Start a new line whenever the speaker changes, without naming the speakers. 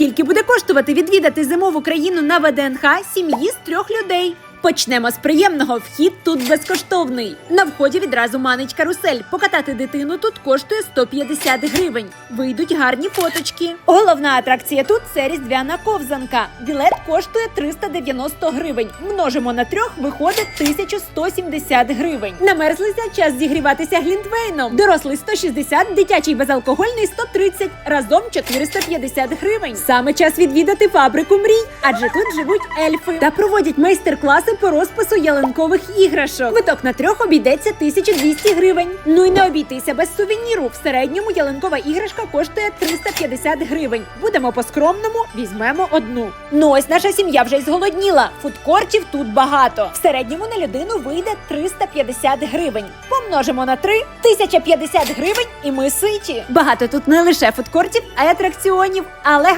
Скільки буде коштувати відвідати зимову країну на ВДНХ сім'ї з трьох людей? Почнемо з приємного. Вхід тут безкоштовний. На вході відразу манить карусель. Покатати дитину тут коштує 150 гривень. Вийдуть гарні фоточки. Головна атракція тут це різдвяна ковзанка. Білет коштує 390 гривень. Множимо на трьох, виходить 1170 гривень. Намерзлися час зігріватися глінтвейном. Дорослий 160, дитячий безалкогольний 130, разом 450 гривень. Саме час відвідати фабрику мрій, адже тут живуть ельфи та проводять майстер-класи по розпису ялинкових іграшок. Квиток на трьох обійдеться 1200 гривень. Ну і не обійтися без сувеніру. В середньому ялинкова іграшка коштує 350 гривень. Будемо по-скромному, візьмемо одну. Ну ось наша сім'я вже й зголодніла. Фудкортів тут багато. В середньому на людину вийде 350 гривень. Помножимо на 3 1050 гривень, і ми ситі. Багато тут не лише фудкортів, а й атракціонів, але